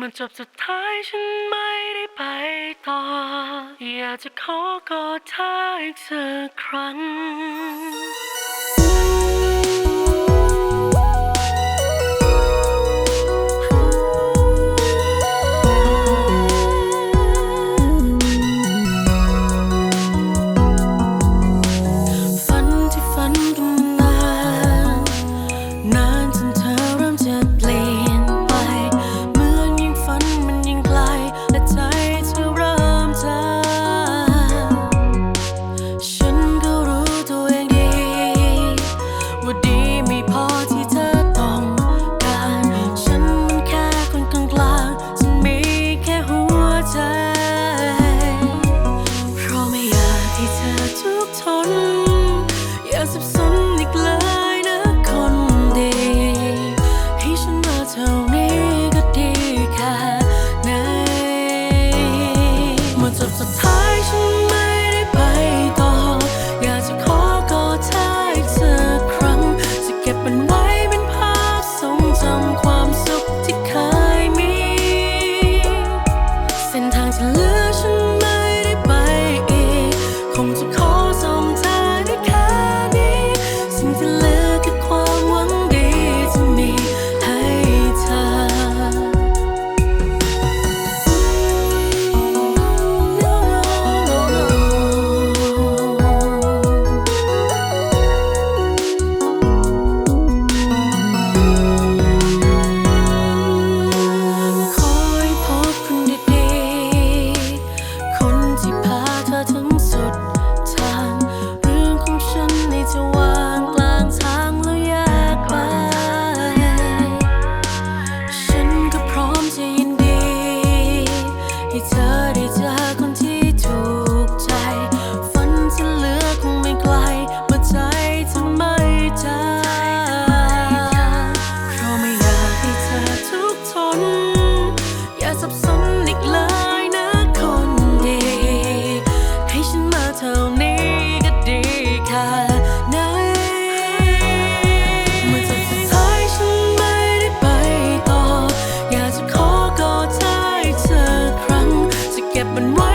มันจบสุดท้ายฉันไม่ได้ไปต่อ อยากจะขอกอดเธออีกสักครั้ง kept on running.